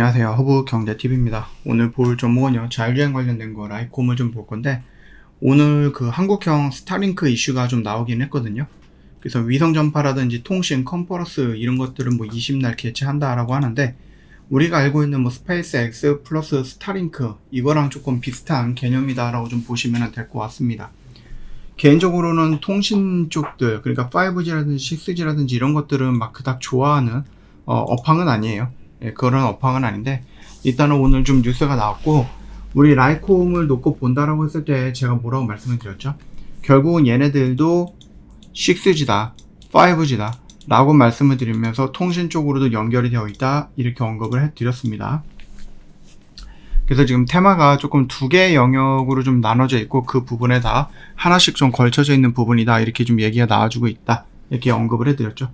안녕하세요. 허브 경제TV입니다. 오늘 볼 종목은요, 자율주행 관련된 거 라이콤을 좀 볼 건데, 오늘 그 한국형 스타링크 이슈가 좀 나오긴 했거든요. 그래서 위성 전파라든지 통신, 컨퍼런스 이런 것들은 뭐 20날 개최한다라고 하는데, 우리가 알고 있는 뭐 스페이스 X 플러스 스타링크, 이거랑 조금 비슷한 개념이다라고 좀 보시면 될 것 같습니다. 개인적으로는 통신 쪽들, 그러니까 5G라든지 6G라든지 이런 것들은 막 그닥 좋아하는 어, 업황은 아니에요. 예, 그런 업황은 아닌데 일단은 오늘 좀 뉴스가 나왔고 우리 라이콤을 놓고 본다라고 했을 때 제가 뭐라고 말씀을 드렸죠? 결국은 얘네들도 6G다, 5G다 라고 말씀을 드리면서 통신 쪽으로도 연결이 되어 있다 이렇게 언급을 해드렸습니다. 그래서 지금 테마가 조금 두 개의 영역으로 좀 나눠져 있고 그 부분에 다 하나씩 좀 걸쳐져 있는 부분이다 이렇게 좀 얘기가 나와주고 있다 이렇게 언급을 해드렸죠.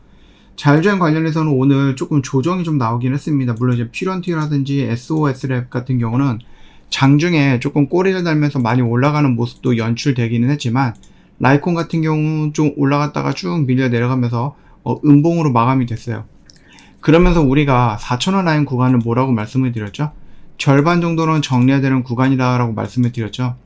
자율주행 관련해서는 오늘 조금 조정이 좀 나오긴 했습니다. 물론 이제 퓨런티라든지 SOS랩 같은 경우는 장중에 조금 꼬리를 달면서 많이 올라가는 모습도 연출되기는 했지만 라이콘 같은 경우 좀 올라갔다가 쭉 밀려 내려가면서 어, 음봉으로 마감이 됐어요. 그러면서 우리가 4,000원 라인 구간을 뭐라고 말씀을 드렸죠? 절반 정도는 정리해야 되는 구간이다라고 말씀을 드렸죠.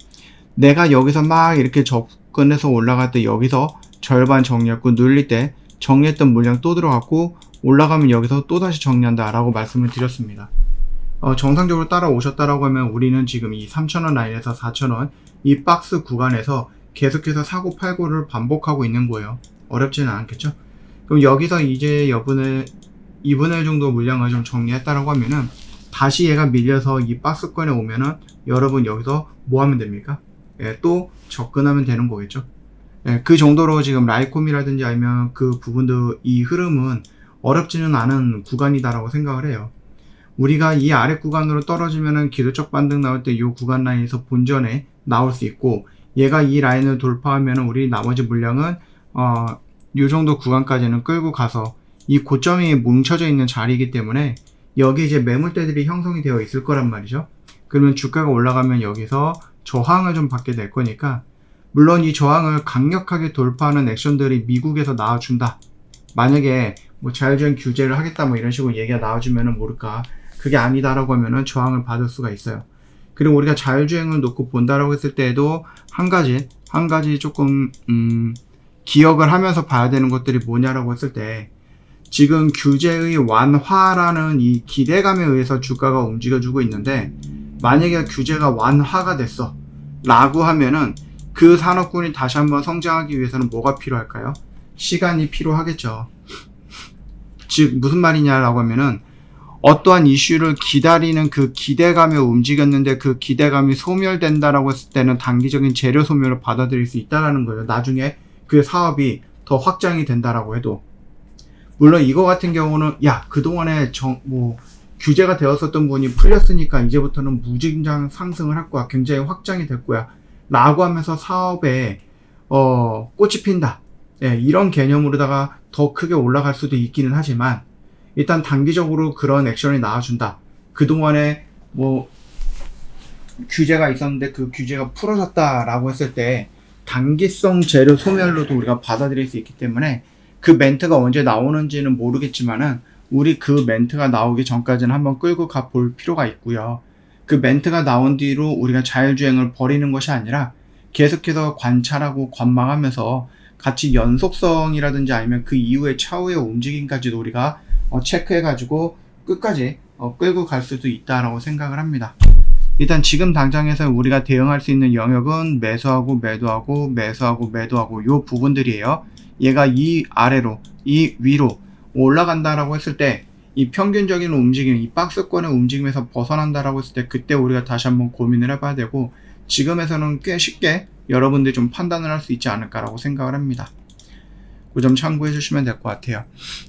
내가 여기서 막 이렇게 접근해서 올라갈 때 여기서 절반 정리했고 눌릴 때 정리했던 물량 또 들어갔고 올라가면 여기서 또 다시 정리한다 라고 말씀을 드렸습니다. 어, 정상적으로 따라오셨다라고 하면 우리는 지금 이 3,000원 라인에서 4,000원 이 박스 구간에서 계속해서 사고 팔고를 반복하고 있는 거예요. 어렵지는 않겠죠? 그럼 여기서 이제 여분의 2분의 1 정도 물량을 좀 정리했다라고 하면은 다시 얘가 밀려서 이 박스권에 오면은 여러분 여기서 뭐 하면 됩니까? 예, 또 접근하면 되는 거겠죠? 예, 그 정도로 지금 라이콤이라든지 아니면 그 부분도 이 흐름은 어렵지는 않은 구간이다라고 생각을 해요. 우리가 이 아래 구간으로 떨어지면은 기술적 반등 나올 때 이 구간 라인에서 본전에 나올 수 있고 얘가 이 라인을 돌파하면은 우리 나머지 물량은 어, 이 정도 구간까지는 끌고 가서 이 고점이 뭉쳐져 있는 자리이기 때문에 여기 이제 매물대들이 형성이 되어 있을 거란 말이죠. 그러면 주가가 올라가면 여기서 저항을 좀 받게 될 거니까 물론 이 저항을 강력하게 돌파하는 액션들이 미국에서 나와준다. 만약에 뭐 자율주행 규제를 하겠다 뭐 이런 식으로 얘기가 나와주면은 모를까. 그게 아니다라고 하면은 저항을 받을 수가 있어요. 그리고 우리가 자율주행을 놓고 본다라고 했을 때에도 한 가지, 한 가지 조금, 음, 기억을 하면서 봐야 되는 것들이 뭐냐라고 했을 때, 지금 규제의 완화라는 이 기대감에 의해서 주가가 움직여주고 있는데, 만약에 규제가 완화가 됐어. 라고 하면은 그 산업군이 다시 한번 성장하기 위해서는 뭐가 필요할까요? 시간이 필요하겠죠. 즉, 무슨 말이냐라고 하면은, 어떠한 이슈를 기다리는 그 기대감에 움직였는데 그 기대감이 소멸된다라고 했을 때는 단기적인 재료 소멸을 받아들일 수 있다라는 거예요. 나중에 그 사업이 더 확장이 된다라고 해도. 물론 이거 같은 경우는, 야, 그동안에 정, 뭐, 규제가 되었었던 분이 풀렸으니까 이제부터는 무진장 상승을 할 거야. 굉장히 확장이 될 거야. 라고 하면서 사업에 어, 꽃이 핀다. 예, 이런 개념으로다가 더 크게 올라갈 수도 있기는 하지만 일단 단기적으로 그런 액션이 나와준다. 그동안에 뭐 규제가 있었는데 그 규제가 풀어졌다라고 했을 때 단기성 재료 소멸로도 우리가 받아들일 수 있기 때문에 그 멘트가 언제 나오는지는 모르겠지만은 우리 그 멘트가 나오기 전까지는 한번 끌고 가 볼 필요가 있고요. 그 멘트가 나온 뒤로 우리가 자율주행을 버리는 것이 아니라 계속해서 관찰하고 관망하면서 같이 연속성이라든지 아니면 그 이후의 차후의 움직임까지도 우리가 어, 체크해가지고 끝까지 어, 끌고 갈 수도 있다라고 생각을 합니다. 일단 지금 당장에서 우리가 대응할 수 있는 영역은 매수하고 매도하고 매수하고 매도하고 요 부분들이에요. 얘가 이 아래로 이 위로 올라간다라고 했을 때 이 평균적인 움직임, 이 박스권의 움직임에서 벗어난다라고 했을 때 그때 우리가 다시 한번 고민을 해봐야 되고 지금에서는 꽤 쉽게 여러분들이 좀 판단을 할 수 있지 않을까라고 생각을 합니다. 그 점 참고해 주시면 될 것 같아요.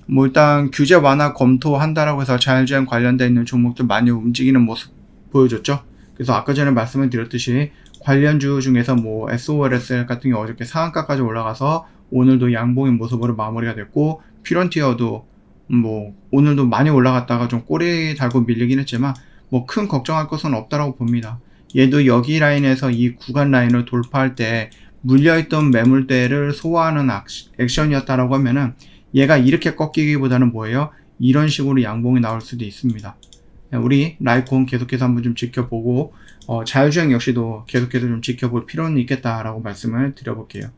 뭐 일단 규제 완화 검토한다라고 해서 자율주행 관련돼 있는 종목들 많이 움직이는 모습 보여줬죠. 그래서 아까 전에 말씀을 드렸듯이 관련주 중에서 뭐 SOLS 같은 경우 어저께 상한가까지 올라가서 오늘도 양봉인 모습으로 마무리가 됐고 피런티어도 뭐 오늘도 많이 올라갔다가 좀 꼬리 달고 밀리긴 했지만 뭐 큰 걱정할 것은 없다라고 봅니다. 얘도 여기 라인에서 이 구간 라인을 돌파할 때 물려있던 매물대를 소화하는 액션이었다라고 하면은 얘가 이렇게 꺾이기보다는 뭐예요? 이런 식으로 양봉이 나올 수도 있습니다. 우리 라이콘 계속해서 한번 좀 지켜보고 어, 자율주행 역시도 계속해서 좀 지켜볼 필요는 있겠다라고 말씀을 드려볼게요.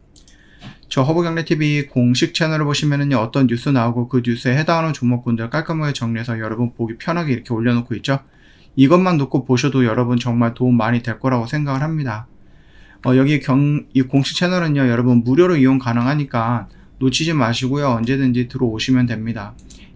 저 허브경제TV 공식 채널을 보시면은요, 어떤 뉴스 나오고 그 뉴스에 해당하는 종목군들 깔끔하게 정리해서 여러분 보기 편하게 이렇게 올려놓고 있죠. 이것만 놓고 보셔도 여러분 정말 도움 많이 될 거라고 생각을 합니다. 어, 여기 경, 이 공식 채널은요, 여러분 무료로 이용 가능하니까 놓치지 마시고요, 언제든지 들어오시면 됩니다.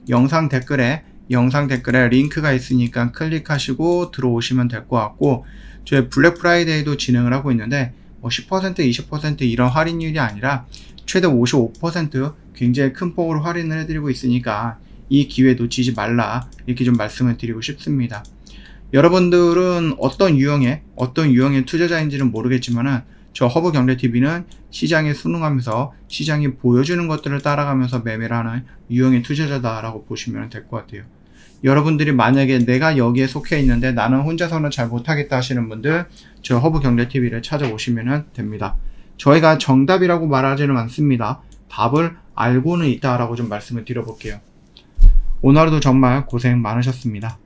영상 댓글에, 영상 댓글에 링크가 있으니까 클릭하시고 들어오시면 될 것 같고, 저희 블랙 프라이데이도 진행을 하고 있는데, 뭐 10%, 20% 이런 할인율이 아니라 최대 55% 굉장히 큰 폭으로 할인을 해드리고 있으니까 이 기회 놓치지 말라 이렇게 좀 말씀을 드리고 싶습니다. 여러분들은 어떤 유형의 어떤 유형의 투자자인지는 모르겠지만은 저 허브 경제 TV는 시장에 순응하면서 시장이 보여주는 것들을 따라가면서 매매를 하는 유형의 투자자다라고 보시면 될 것 같아요. 여러분들이 만약에 내가 여기에 속해 있는데 나는 혼자서는 잘 못하겠다 하시는 분들 저 허브 경제 TV를 찾아오시면 됩니다. 저희가 정답이라고 말하지는 않습니다. 답을 알고는 있다라고 좀 말씀을 드려볼게요. 오늘도 정말 고생 많으셨습니다.